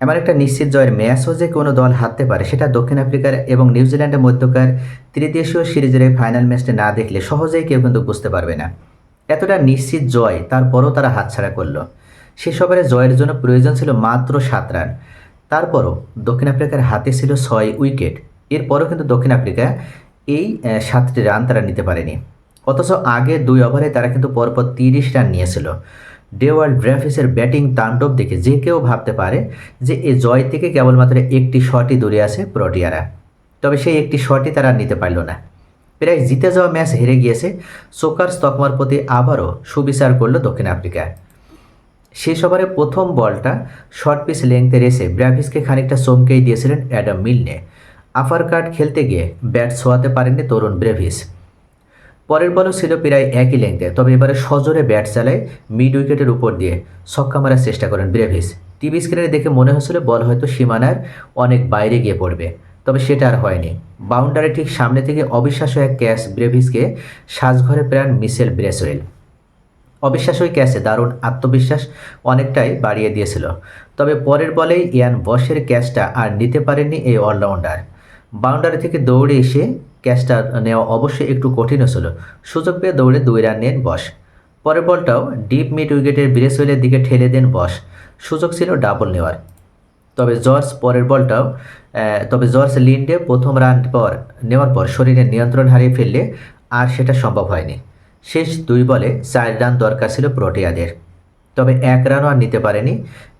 এমন একটা নিশ্চিত জয়ের ম্যাচও যে কোনো দল হারতে পারে, সেটা দক্ষিণ আফ্রিকার এবং নিউজিল্যান্ডের মধ্যকার ত্রিদেশীয় সিরিজের ফাইনাল ম্যাচটি না দেখলে সহজেই কেউ কিন্তু বুঝতে পারবে না। এতটা নিশ্চিত জয় তারপরও তারা হাতছাড়া করল। সেসবের জয়ের জন্য প্রয়োজন ছিল মাত্র সাত রান। তারপরও দক্ষিণ আফ্রিকার হাতে ছিল ছয় উইকেট। এরপরও কিন্তু দক্ষিণ আফ্রিকা এই সাতটি রান তারা নিতে পারেনি। অথচ আগে দুই ওভারে তারা কিন্তু পরপর তিরিশ রান নিয়েছিল। ডেওয়ার্ল্ড ব্র্যাফিসের ব্যাটিং তাণ্ডব দেখে যে কেউ ভাবতে পারে যে এ জয় থেকে কেবলমাত্র একটি শটই দূরে আছে প্রোটিয়ারা। তবে সেই একটি শটই তারা নিতে পারল না। প্রায় জিতে যাওয়া ম্যাচ হেরে গিয়েছে সোকার স্তকমার প্রতি আবারও সুবিচার করল দক্ষিণ আফ্রিকা। শেষ ওভারে প্রথম বলটা শর্ট পিস লেংথে রেসে ব্র্যাভিসকে খানিকটা চমকেই দিয়েছিলেন অ্যাডাম মিলনে। আফার কাট খেলতে গিয়ে ব্যাট ছোঁয়াতে পারেননি তরুণ ব্রেভিস পরের বলও ছিল প্রায় একই লেংথে তবে এবারে সজোরে ব্যাট চালায় মিড উইকেটের উপর দিয়ে ছক্কা মারার চেষ্টা করেন ব্রেভিস টিভি স্ক্রিনে দেখে মনে হচ্ছিল বল হয়তো সীমানার অনেক বাইরে গিয়ে পড়বে। তবে সেটা আর হয়নি। বাউন্ডারি ঠিক সামনে থেকে অবিশ্বাস্য এক ক্যাচ ব্রেভিসকে সাজঘরে প্রাণ মিসেল ব্রেসওয়েল। অবিশ্বাস্য ক্যাচে দারুণ আত্মবিশ্বাস অনেকটাই বাড়িয়ে দিয়েছিল। তবে পরের বলেই ইয়ান বসের ক্যাচটা আর নিতে পারেননি এই অলরাউন্ডার বাউন্ডারি থেকে দৌড়ে এসে ক্যাচটা নেওয়া অবশ্যই একটু কঠিন ছিল। সুযোগ পেয়ে দৌড়ে দুই রান নেন বস। পরের বলটাও ডিপ মিড উইকেটের ব্রেসওয়েলের দিকে ঠেলে দেন বস। সুযোগ ছিল ডাবল নেওয়ার। তবে জর্জ পরের বলটাও তবে জর্জ লিন্ডে প্রথম রান পর, নেওয়ার পর শরীরে নিয়ন্ত্রণ হারিয়ে ফেললে আর সেটা সম্ভব হয়নি। শেষ দুই বলে চার রান দরকার ছিল প্রোটিয়াদের। তবে এক রানও আর নিতে পারেনি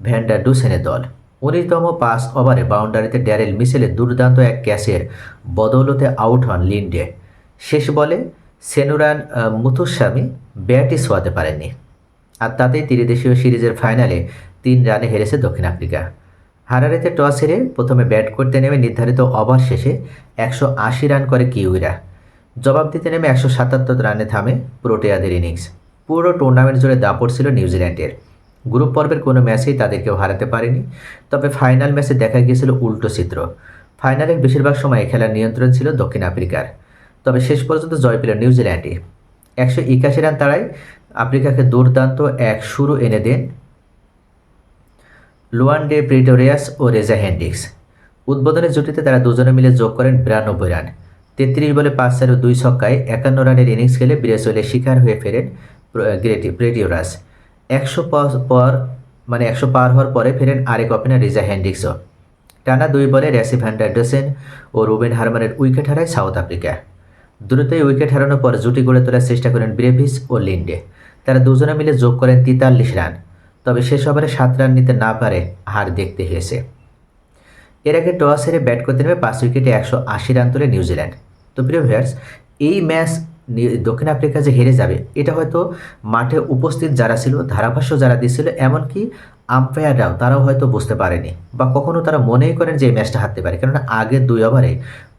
ভ্যান্ডার ডুসেনের দল। উনিশতম পাঁচ ওভারে বাউন্ডারিতে ড্যারেল মিসেলের দুর্দান্ত এক ক্যাচের বদৌলতে আউট হন লিন্ডে। শেষ বলে সেনুরান মুথুস্বামী ব্যাটই ছোঁয়াতে পারেননি। আর তাতেই ত্রিদেশীয় সিরিজের ফাইনালে তিন রানে হেরেছে দক্ষিণ আফ্রিকা। হারারেতে টস হেরে প্রথমে ব্যাট করতে নেমে নির্ধারিত ওভার শেষে একশো আশি রান করে কিউইরা। জবাব দিতে নেমে একশো সাতাত্তর রানে থামে প্রোটিয়াদের ইনিংস। পুরো টুর্নামেন্ট জুড়ে দাপট ছিল নিউজিল্যান্ডের। গ্রুপ পর্বের কোনো ম্যাচেই তাদেরকেও হারাতে পারেনি। তবে ফাইনাল ম্যাচে দেখা গিয়েছিল উল্টো চিত্র ফাইনালের বেশিরভাগ সময় খেলার নিয়ন্ত্রণ ছিল দক্ষিণ আফ্রিকার। তবে শেষ পর্যন্ত জয় পেল নিউজিল্যান্ডে একশো একাশি রান তারাই আফ্রিকাকে দুর্দান্ত এক শুরু এনে দেন লুয়ান্ডে প্রিটোরিয়াস ও রেজা হেন্ডিক্স। উদ্বোধনের জুটিতে তারা দুজনে মিলে যোগ করেন বিরানব্বই রান। তেত্রিশ বলে পাঁচ চার ও দুই ছক্কায় একান্ন রানের ইনিংস খেলে ব্রেসওয়েলের শিকার হয়ে ফেরেন গ্রেটি প্রেটিওরাস একশো পর মানে একশো পার হওয়ার পরে ফেরেন আরেক ওপেনার রিজা হ্যান্ডিক্সও টানা দুই বলে র্যাসি ভ্যান্ডারডসেন ও রুবেন হারমানের উইকেট হারায় সাউথ আফ্রিকা। দ্রুতই উইকেট হারানোর পর জুটি গড়ে তোলার চেষ্টা করেন ব্রেভিস ও লিন্ডে। তারা দুজনে মিলে যোগ করেন তেতাল্লিশ রান। তবে শেষ ওভারে সাত রান নিতে না পারে হার দেখতে হয়েছে। এর আগে টস হেরে ব্যাট করতে নেমে পাঁচ উইকেটে একশো আশি রান তোলে নিউজিল্যান্ড। তো প্রিয় ভিউয়ার্স এই ম্যাচ দক্ষিণ আফ্রিকা যে হেরে যাবে, এটা হয়তো মাঠে উপস্থিত যারা ছিল, ধারাভাষ্য যারা দিয়েছিল, এমনকি আম্পায়াররাও তারাও হয়তো বুঝতে পারেনি বা কখনো তারা মনেই করেন যে এই ম্যাচটা হারতে পারে। কেননা আগের দুই ওভারে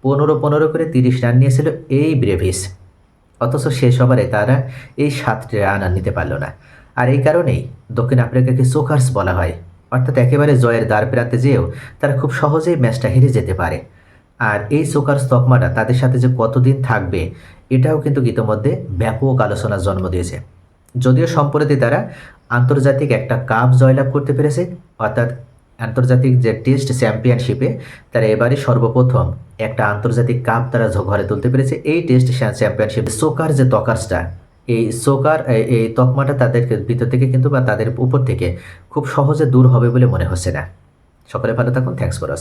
পনেরো পনেরো করে তিরিশ রান নিয়েছিল এই ব্রেভিস। অথচ শেষ ওভারে তারা এই সাতটি রান আর নিতে পারল না। আর এই কারণেই দক্ষিণ আফ্রিকাকে সোকার্স বলা হয়? অর্থাৎ একেবারে জয়ের দ্বার পেরাতে যেয়েও তারা খুব সহজেই ম্যাচটা হেরে যেতে পারে। আর এই সোকার্স তকমাটা তাদের সাথে যে কতদিন থাকবে, এটাও কিন্তু ইতোমধ্যে ব্যাপক আলোচনার জন্ম দিয়েছে। যদিও সম্প্রতি তারা আন্তর্জাতিক একটা কাপ জয়লাভ করতে পেরেছে, অর্থাৎ আন্তর্জাতিক যে টেস্ট চ্যাম্পিয়নশিপে তারা এবারে সর্বপ্রথম একটা আন্তর্জাতিক কাপ তারা ঘরে তুলতে পেরেছে। এই টেস্ট চ্যাম্পিয়নশিপ সোকার যে তকার্সটা, এই সোকার, এই- এই তকমাটা তাদের ভিতর থেকে কিন্তু বা তাদের উপর থেকে খুব সহজে দূর হবে বলে মনে হচ্ছে না। সকলে ভালো থাকুন থ্যাংকস ফর